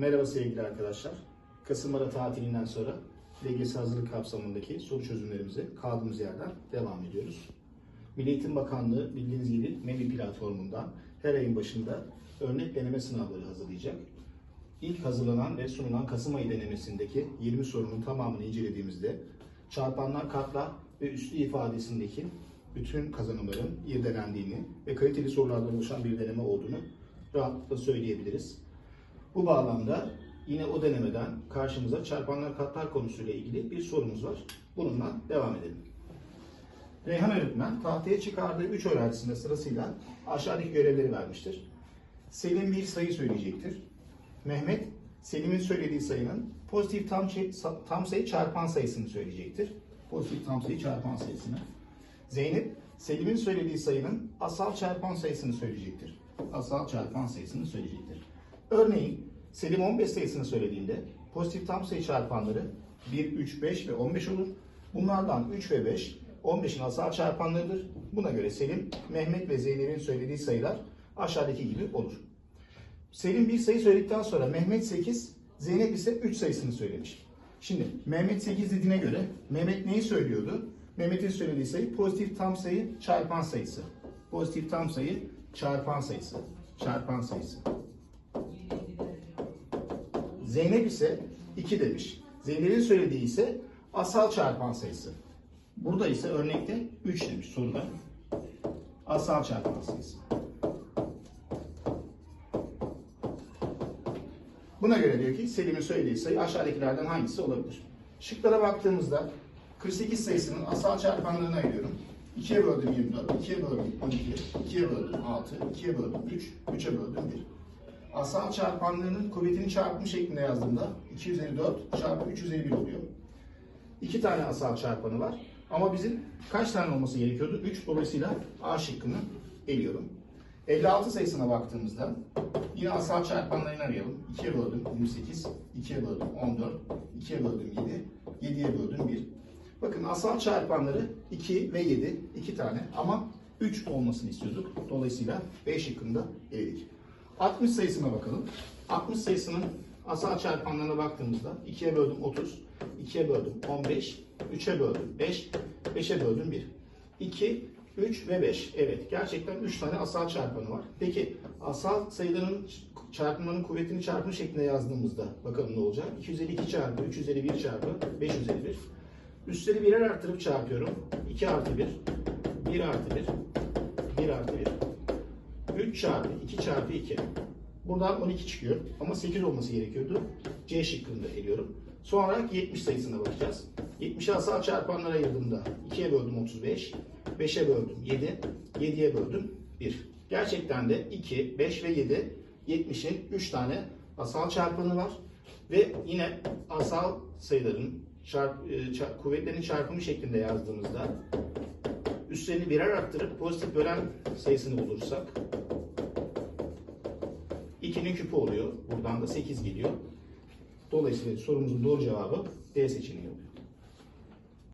Merhaba sevgili arkadaşlar. Kasım ara tatilinden sonra LGS hazırlık kapsamındaki soru çözümlerimize kaldığımız yerden devam ediyoruz. Milli Eğitim Bakanlığı bildiğiniz gibi MEBİ platformundan her ayın başında örnek deneme sınavları hazırlayacak. İlk hazırlanan ve sunulan Kasım ayı denemesindeki 20 sorunun tamamını incelediğimizde çarpanlar, katlar ve üslü ifadesindeki bütün kazanımların irdelendiğini ve kaliteli sorulardan oluşan bir deneme olduğunu rahatlıkla söyleyebiliriz. Bu bağlamda yine o denemeden karşımıza çarpanlar katlar konusuyla ilgili bir sorumuz var. Bununla devam edelim. Reyhan öğretmen tahtaya çıkardığı 3 öğrencisine sırasıyla aşağıdaki görevleri vermiştir. Selim bir sayı söyleyecektir. Mehmet, Selim'in söylediği sayının pozitif tam, şey- tam sayı çarpan sayısını söyleyecektir. Pozitif tam sayı çarpan sayısını. Zeynep, Selim'in söylediği sayının asal çarpan sayısını söyleyecektir. Asal çarpan sayısını söyleyecektir. Örneğin Selim 15 sayısını söylediğinde pozitif tam sayı çarpanları 1, 3, 5 ve 15 olur. Bunlardan 3 ve 5 15'in asal çarpanlarıdır. Buna göre Selim, Mehmet ve Zeynep'in söylediği sayılar aşağıdaki gibi olur. Selim bir sayı söyledikten sonra Mehmet 8, Zeynep ise 3 sayısını söylemiş. Şimdi Mehmet 8 dediğine göre Mehmet neyi söylüyordu? Mehmet'in söylediği sayı pozitif tam sayı çarpan sayısı. Pozitif tam sayı çarpan sayısı. Çarpan sayısı. Zeynep ise 2 demiş. Zeynep'in söylediği ise asal çarpan sayısı. Burada ise örnekte 3 demiş soruda. Asal çarpan sayısı. Buna göre diyor ki Selim'in söylediği sayı aşağıdakilerden hangisi olabilir? Şıklara baktığımızda 48 sayısının asal çarpanlarını ayırıyorum. 2'ye böldüm 24, 2'ye böldüm 12, 2'ye böldüm 6, 2'ye böldüm 3, 3'e böldüm 1. Asal çarpanlarının kuvvetini çarpım şeklinde yazdığımda 2 üzeri 4 çarpı 3 üzeri 1 oluyor. İki tane asal çarpanı var. Ama bizim kaç tane olması gerekiyordu? 3. Dolayısıyla A şıkkını eliyorum. 56 sayısına baktığımızda yine asal çarpanlarını arayalım. 2'ye böldüm 28, 2'ye böldüm 14, 2'ye böldüm 7, 7'ye böldüm 1. Bakın asal çarpanları 2 ve 7, 2 tane ama 3 olmasını istiyorduk. Dolayısıyla B şıkkında eledik. 60 sayısına bakalım. 60 sayısının asal çarpanlarına baktığımızda 2'ye böldüm 30, 2'ye böldüm 15, 3'e böldüm 5, 5'e böldüm 1. 2, 3 ve 5. Evet gerçekten 3 tane asal çarpanı var. Peki asal sayıların çarpımlarının kuvvetini çarpım şeklinde yazdığımızda bakalım ne olacak? 252 çarpı 3 üzeri 1 çarpı 5 üzeri 1. Üstleri birer arttırıp çarpıyorum. 2 artı 1, 1 artı 1, 1 artı 1. 3 çarpı 2 çarpı 2. Buradan 12 çıkıyor ama 8 olması gerekiyordu. C şıkkında eliyorum. Sonra 70 sayısına bakacağız. 70'i asal çarpanlara ayırdığımda 2'ye böldüm 35, 5'e böldüm 7, 7'ye böldüm 1. Gerçekten de 2, 5 ve 7, 70'in 3 tane asal çarpanı var. Ve yine asal sayıların çarp, e, çarp, kuvvetlerin çarpımı şeklinde yazdığımızda üstlerini birer arttırıp pozitif bölen sayısını bulursak 2'nin küpü oluyor. Buradan da 8 geliyor. Dolayısıyla sorumuzun doğru cevabı D seçeneği oluyor.